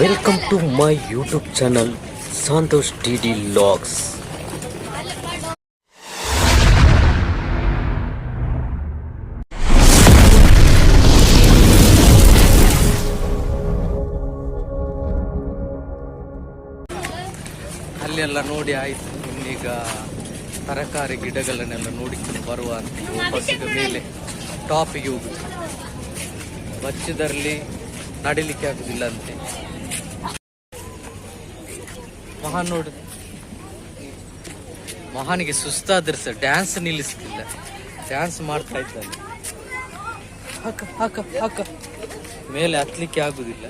Welcome to my YouTube channel Santosh D D logs ಅಲ್ಲೆಲ್ಲ ನೋಡಿ ಆಯ್ತು. ಇನ್ನೀಗ ತರಕಾರಿ ಗಿಡಗಳನ್ನೆಲ್ಲ ನೋಡಿಕೊಂಡು ಬರುವ ಅಂತ ವಾಪಸ್ಸಿಗ ಮೇಲೆ ಟಾಪಿಗೆ ಹೋಗುದು ಬಚ್ಚದಲ್ಲಿ ನಡಿಲಿಕ್ಕೆ ಆಗುದಿಲ್ಲ ಅಂತೆ. ಮಹಾನ್ ನೋಡು ಮಹಾನಿಗೆ ಸುಸ್ತಾದ್ರೆ ಸರ್ ಡ್ಯಾನ್ಸ್ ನಿಲ್ಲಿಸ್ತಿಲ್ಲ. ಡ್ಯಾನ್ಸ್ ಮಾಡ್ತಾ ಇದ್ದಾನೆ. ಮೇಲೆ ಹತ್ಲಿಕ್ಕೆ ಆಗುದಿಲ್ಲ.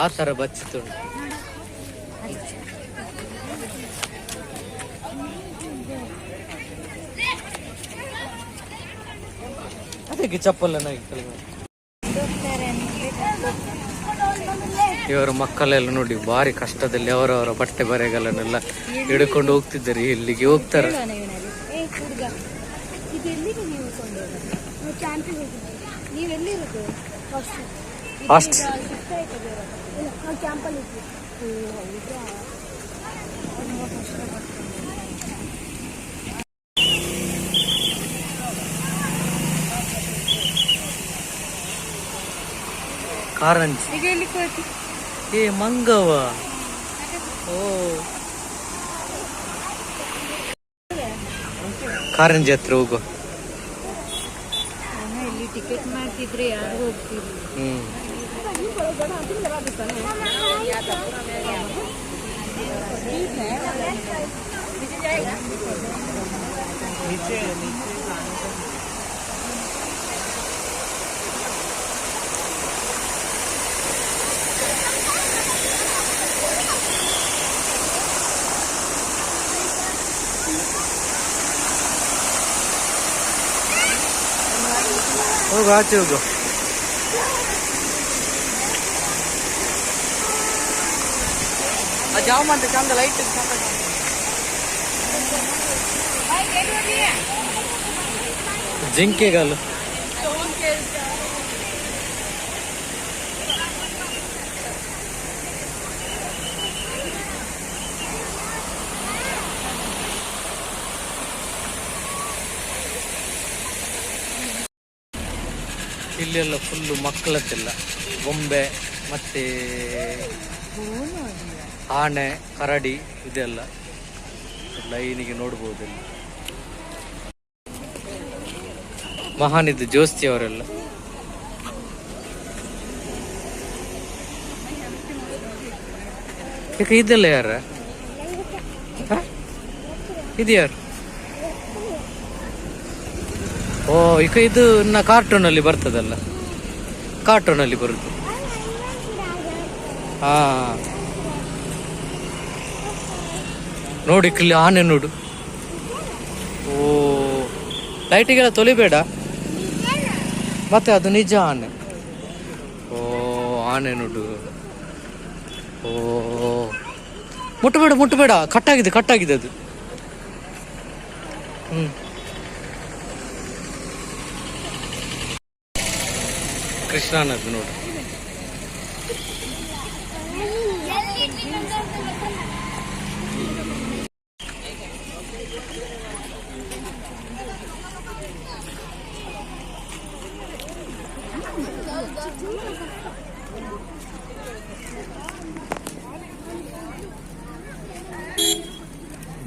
ಆ ತರ ಬಚ್ಚಿತುಂಟು ಅದಕ್ಕೆ ಚಪ್ಪಲನ್ನ ಇವರ ಮಕ್ಕಳೆಲ್ಲ ನೋಡಿ ಭಾರಿ ಕಷ್ಟದಲ್ಲಿ ಅವರವರ ಬಟ್ಟೆ ಬರೆಗಳನ್ನೆಲ್ಲ ಹಿಡ್ಕೊಂಡು ಹೋಗ್ತಿದ್ದಾರೆ. ಇಲ್ಲಿಗೆ ಹೋಗ್ತಾರೆ? ಕಷ್ಟಪಡ್ತೀನಿ ಕಾರಂಜಿ. ಈಗ ಎಲ್ಲಿ ಹೋಯ್ತು ಏ ಮಂಗವ. ಓ. ಕಾರಂಜಿ ಹತ್ರ ಹೋಗು. ಇಲ್ಲಿ ಟಿಕೆಟ್ ಮಾಡ್ತಿದ್ರೆ ಯಾರು ಹೋಗ್ತಿದ್ರು ಹ್ಮ್. ಹೋಗು ಆಚೆ ಹೋಗು ಜಾಮ್ ಅಂತ ಚಂದ ಲೈಟ್ ಜಿಂಕೆಗಾಲು ಇಲ್ಲೆಲ್ಲ ಫುಲ್ಲು ಮಕ್ಕಳದ್ದೆಲ್ಲ. ಬೊಂಬೆ ಮತ್ತೆ ಆನೆ, ಕರಡಿ ಇದೆಲ್ಲ. ಲೈನಿಗೆ ನೋಡ್ಬೋದು ಮಹಾನ್ ಮಹಾನಿದ್ದು ಜೋಸ್ತಿ ಅವರೆಲ್ಲ. ಇದೆಲ್ಲ ಯಾರ? ಹ? ಇದು ಯಾರು ಓ, ಈಗ ಇದು ನ ಕಾರ್ಟೂನ್ ಅಲ್ಲಿ ಬರ್ತದಲ್ಲ. ಕಾರ್ಟೂನ್ ಅಲ್ಲಿ ಬರುತ್ತೆ ಹಾ. ನೋಡಿ ಇಲ್ಲಿ ಆನೆ ನೋಡು. ಓ ಲೈಟಿಗೆಲ್ಲ ತೊಲಿಬೇಡ. ಮತ್ತೆ ಅದು ನಿಜ ಆನೆ. ಓ, ಆನೆ ನೋಡು. ಓ ಮುಟ್ಟಬೇಡ ಮುಟ್ಟಬೇಡ ಕಟ್ಟಾಗಿದೆ ಕಟ್ಟಾಗಿದೆ ಅದು. ಹ್ಮ್ ಅನ್ನೋದು ನೋಡ್ರಿ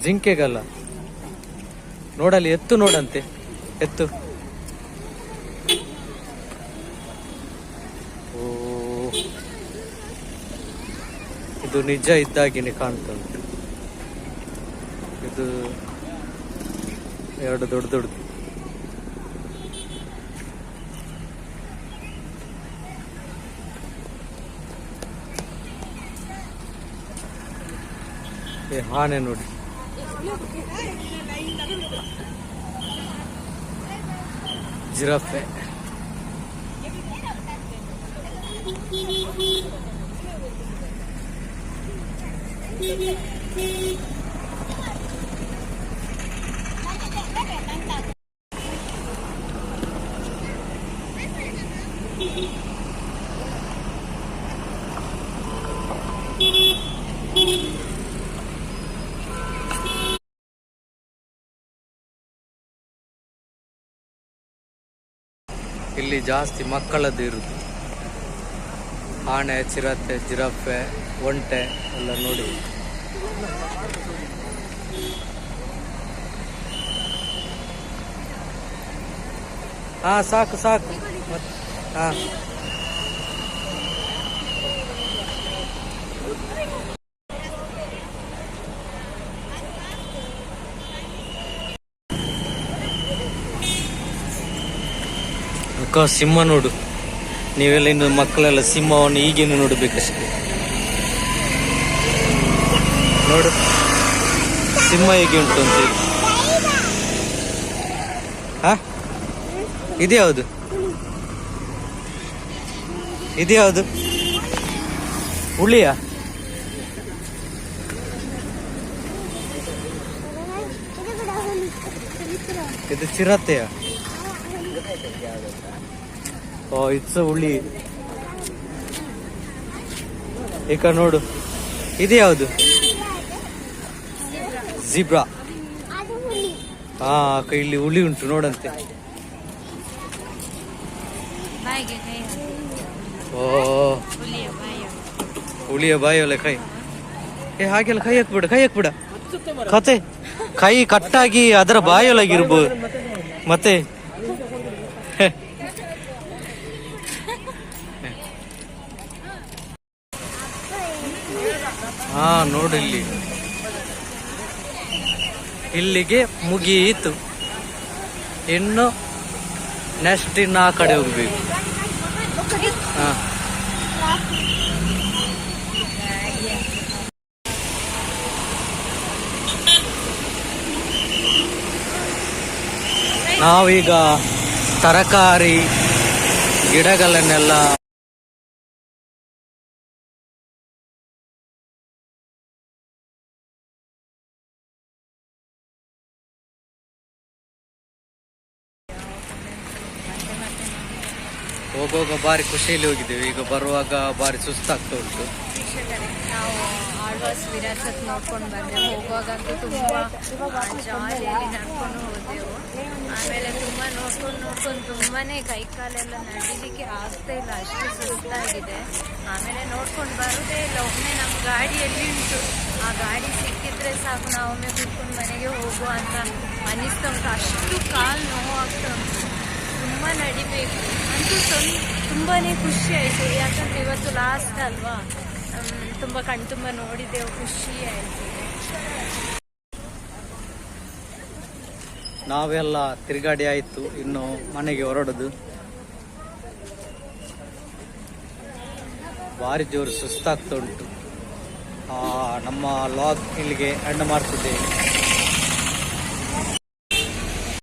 ಜಿಂಕೆಗಲ್ಲ. ನೋಡಲ್ಲಿ ಎತ್ತು ನೋಡಂತೆ. ಎತ್ತು. ಇದು ನಿಜ ಇದ್ದಾಗಿನೇ ಕಾಣ್ತಾ ಉಂಟು ಇದು ಎರಡು ದೊಡ್ಡ ದೊಡ್ಡ ಏ ಆನೆ ನೋಡಿ. ಜಿರಾಫೆ. ಇಲ್ಲಿ ಜಾಸ್ತಿ ಮಕ್ಕಳದ್ದು ಇರುತ್ತೆ ಆನೆ ಚಿರತೆ ಜಿರಾಫೆ ಒಂಟೆ ಎಲ್ಲ ನೋಡಿ. ಹಾ ಸಾಕು ಸಾಕು. ಹಾ. ಸಿಂಹ ನೋಡು. ನೀವೆಲ್ಲ ಇನ್ನು ಮಕ್ಕಳೆಲ್ಲ ಸಿಂಹವನ್ನು ಈಗೇನು ನೋಡ್ಬೇಕಷ್ಟೇ. ನೋಡು. ಸಿಂಹ ಹೇಗೆ ಉಂಟು ಅಂತ ಹಾ? ಇದ್ಯಾವುದು ಇದ್ಯಾವುದು ಹುಳಿಯಾ? ಇದು ಚಿರತೆಯ? ಓ ಇಟ್ಸ್ ಹುಳಿ. ಈಗ ನೋಡು. ಇದು ಯಾವುದು? ಜಿಬ್ರಾ ಹಾ ಕೈಲಿ ಇಲ್ಲಿ ಹುಳಿ ಉಂಟು ನೋಡಂತೆ. ಬಾಯಿಗೆ ಕೈ ಓ. ಹುಳಿಯ ಬಾಯಲ್ಲ ಕೈ. ಏ ಹಾಗೆಲ್ಲ ಕೈ ಹಾಕ್ಬಿಡ ಕೈ ಹಾಕ್ಬಿಡ. ಕತೆ. ಕೈ ಕಟ್ಟಾಗಿ ಅದರ ಬಾಯೊಳಗಿರ್ಬೋದು ಮತ್ತೆ. ಹಾ. ನೋಡಿಲ್ಲಿ. ಇಲ್ಲಿಗೆ ಮುಗಿಯಿತು. ಇನ್ನು ನೆಕ್ಸ್ಟ್ ಇನ್ನು ಆ ಕಡೆ ಹೋಗ್ಬೇಕು. ನಾವೀಗ ತರಕಾರಿ ಗಿಡಗಳನ್ನೆಲ್ಲ ಹೋಗುವಾಗ ಬಾರಿ ಖುಷಿಯಲ್ಲಿ ಹೋಗಿದ್ದೇವೆ. ಈಗ ಬರುವಾಗ ಬಾರಿ ಸುಸ್ತಾಗ್ತಾ ಉಂಟು. ನಾವು ಆಳ್ವಾಸ್ ವಿರಾಸತ್ ನೋಡ್ಕೊಂಡು ಬಂದೆ. ಹೋಗುವಾಗಂತೂ ತುಂಬಾ ಜಾಲಿಯಾಗಿ ನಡ್ಕೊಂಡು ಹೋದೆವು. ಆಮೇಲೆ ತುಂಬಾ ನೋಡ್ಕೊಂಡು ನೋಡ್ಕೊಂಡು ತುಂಬಾನೇ ಕೈ ಕಾಲೆಲ್ಲ ನಡೀಲಿಕ್ಕೆ ಆಗ್ತಾ ಇಲ್ಲ. ಅಷ್ಟು ಸುಸ್ತಾಗಿದೆ. ಆಮೇಲೆ ನೋಡ್ಕೊಂಡು ಬರೋದೇ ಇಲ್ಲ. ಒಮ್ಮೆ ನಮ್ಮ ಗಾಡಿಯಲ್ಲಿ ಉಂಟು. ಆ ಗಾಡಿ ಸಿಕ್ಕಿದ್ರೆ ಸಾಕು ನಾವು ಒಮ್ಮೆ ಕೂತ್ಕೊಂಡು ಮನೆಗೆ ಹೋಗುವ ಅಂತ ಅನಿಸ್ತಾ ಉಂಟು. ಅಷ್ಟು ಕಾಲು ನೋವಾಗ್ತಾ ಉಂಟು. ತುಂಬ ನಡಿಬೇಕು. ಅಂತೂ ಸ್ವಲ್ಪ ತುಂಬಾ ಖುಷಿ ಆಯಿತು. ಯಾಕಂದ್ರೆ ಇವತ್ತು ಲಾಸ್ಟ್ ಅಲ್ವಾ? ತುಂಬ ಕಣ್ ತುಂಬ ನೋಡಿದ್ದೆವು. ಖುಷಿ ಆಯಿತು. ನಾವೆಲ್ಲ ತಿರುಗಾಡಿ ಆಯಿತು. ಇನ್ನು ಮನೆಗೆ ಹೊರಡೋದು. ಭಾರಿ ಜೋರು ಸುಸ್ತಾಗ್ತಾ ಉಂಟು. ನಮ್ಮ ಲಾಗ್ ಇಲ್ಲಿಗೆ ಎಂಡ್ ಮಾಡ್ತಿದ್ದೇವೆ.